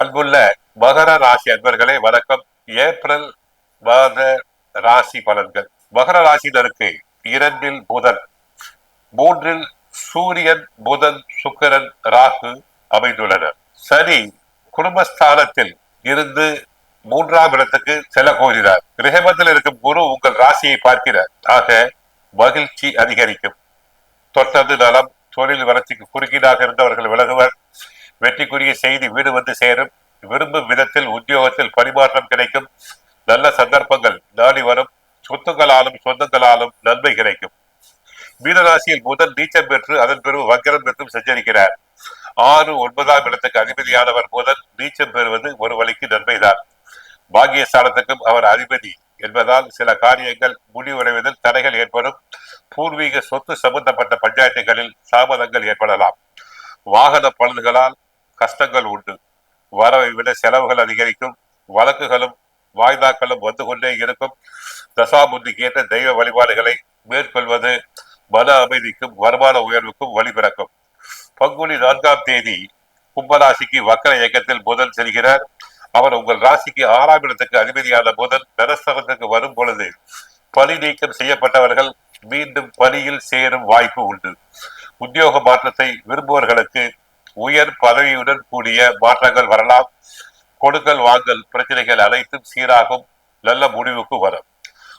அன்புள்ள மகர ராசி அன்பர்களே வணக்கம். ஏப்ரல் மாத ராசி பலன்கள். மகர ராசினருக்கு இரண்டில் புதன் மூன்றில் சூரியன் புதன் சுக்கரன் ராகு அமைந்துள்ளனர். சனி குடும்பஸ்தானத்தில் இருந்து மூன்றாம் இடத்துக்கு செல்ல போகிறார். கிரகமத்தில் இருக்கும் குரு உங்கள் ராசியை பார்க்கிறார். ஆக மகிழ்ச்சி அதிகரிக்கும். தொட்டது நலம் தொழில் வளர்ச்சிக்கு குறுக்கீடாக இருந்தவர்கள் விலகுவர். வெற்றிக்குரிய செய்தி வீடு வந்து சேரும். விரும்பும் விதத்தில் உத்தியோகத்தில் பரிமாற்றம் கிடைக்கும். நல்ல சந்தர்ப்பங்கள் நாடி வரும். சொத்துங்களாலும் சொந்தங்களாலும் நன்மை கிடைக்கும். மீனராசியில் முதல் நீச்சம் பெற்று அதன் பிறகு வக்கரம் பெற்றும் சஞ்சரிக்கிறார். ஆறு ஒன்பதாம் இடத்துக்கு அதிபதியானவர் முதல் நீச்சம் பெறுவது ஒரு வழிக்கு நன்மைதான். பாகியஸ்தானத்துக்கும் அவர் அதிபதி என்பதால் சில காரியங்கள் முடிவடைவதில் தடைகள் ஏற்படும். பூர்வீக சொத்து சம்பந்தப்பட்ட பஞ்சாயத்துகளில் தாமதங்கள் ஏற்படலாம். வாகன பழுதுகளால் கஷ்டங்கள் உண்டு. வரவை விட செலவுகள் அதிகரிக்கும் வழக்குகளும் வாய்தாக்களும் வந்து கொண்டே இருக்கும். தசாபுத்திக்கு ஏற்ற தெய்வ வழிபாடுகளை மேற்கொள்வது மன அமைதிக்கும் வருமான உயர்வுக்கும் வழிபிறக்கும். பங்குனி நான்காம் தேதி கும்பராசிக்கு வக்கர இயக்கத்தில் புதன் செல்கிறார். அவர் உங்கள் ராசிக்கு ஆறாம் இடத்துக்கு அதிபதியான புதன் தனஸ்தலத்துக்கு வரும் பொழுது பணி நீக்கம் செய்யப்பட்டவர்கள் மீண்டும் பணியில் சேரும் வாய்ப்பு உண்டு. உத்தியோக மாற்றத்தை விரும்புவர்களுக்கு உயர் பதவியுடன் கூடிய மாற்றங்கள் வரலாம். கொடுக்கல் வாங்கல் பிரச்சனைகள் அனைத்தும் சீராகும். நல்ல முடிவுக்கு வரும்.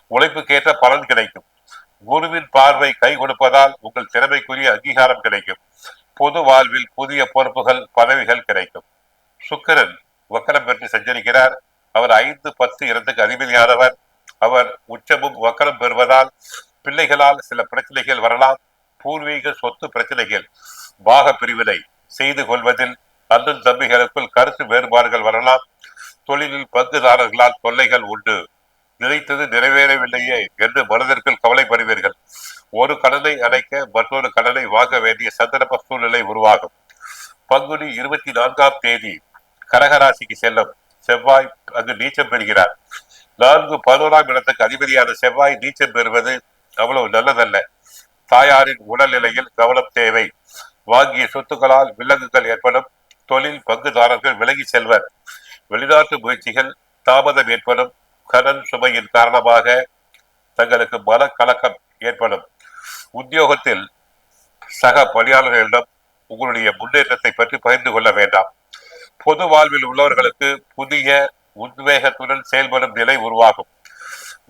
உழைப்புக்கேற்ற பலன் கிடைக்கும். குருவின் பார்வை கை கொடுப்பதால் உங்கள் திறமைக்குரிய அங்கீகாரம் கிடைக்கும். பொது வாழ்வில் புதிய பொறுப்புகள் பதவிகள் கிடைக்கும். சுக்கிரன் வக்கரம் பெற்று சஞ்சரிக்கிறார். அவர் ஐந்து பத்து இரண்டுக்கு அதிபதியானவர். அவர் உச்சமும் வக்கரம் பெறுவதால் பிள்ளைகளால் சில பிரச்சனைகள் வரலாம். பூர்வீக சொத்து பிரச்சனைகள். பாக பிரிவினை. செய்து கொள்வதில் அண்ணன் தம்பிகளுக்குள் கருத்து வேறுபாடுகள் வரலாம். தொழிலில் பங்குதாரர்களால் தொல்லைகள் உண்டு. நினைத்தது நிறைவேறவில்லையே என்று மனதிற்குள் கவலைப்படுவீர்கள். ஒரு கடனை அடைக்க மற்றொரு கடனை வாங்க வேண்டிய சந்தர்ப்ப சூழ்நிலை உருவாகும். பங்குனி இருபத்தி நான்காம் தேதி கடகராசிக்கு செல்லும். செவ்வாய் அங்கு நீச்சம் பெறுகிறார். நான்கு பதினோராம் இடத்துக்கு அதிபதியான செவ்வாய் நீச்சம் பெறுவது அவ்வளவு நல்லதல்ல. தாயாரின் உடல்நிலையில் கவனம் தேவை. வாங்கிய சொத்துக்களால் விலங்குகள் ஏற்படும். தொழில் பங்குதாரர்கள் விலகி செல்வர். வெளிநாட்டு முயற்சிகள் தாமதம் ஏற்படும். கடன் சுமையின் காரணமாக தங்களுக்கு மனக்கலக்கம் ஏற்படும். உத்தியோகத்தில் சக பணியாளர்களிடம் உங்களுடைய முன்னேற்றத்தை பற்றி பகிர்ந்து கொள்ள வேண்டாம். பொது வாழ்வில் உள்ளவர்களுக்கு புதிய உத்வேகத்துடன் செயல்படும் நிலை உருவாகும்.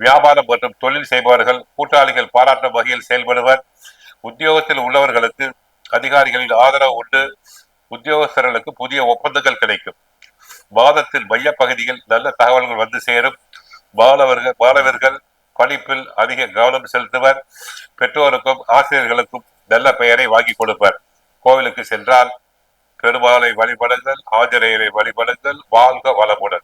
வியாபாரம் மற்றும் தொழில் செய்பவர்கள் கூட்டாளிகள் பாராட்டும் வகையில் செயல்படுவர். உத்தியோகத்தில் உள்ளவர்களுக்கு அதிகாரிகளின் ஆதரவு உண்டு. உத்தியோகஸ்தர்களுக்கு புதிய ஒப்பந்தங்கள் கிடைக்கும். வாதத்தின் மையப்பகுதியில் நல்ல தகவல்கள் வந்து சேரும். மாணவர்கள் மாணவர்கள் படிப்பில் அதிக கவனம் செலுத்துவர். பெற்றோருக்கும் ஆசிரியர்களுக்கும் நல்ல பெயரை வாங்கி கொடுப்பர். கோவிலுக்கு சென்றால் பெருமாளை வழிபடுங்கள் ஆஞ்சநேயரை வழிபடுங்கள் வாழ்க வளமுடன்.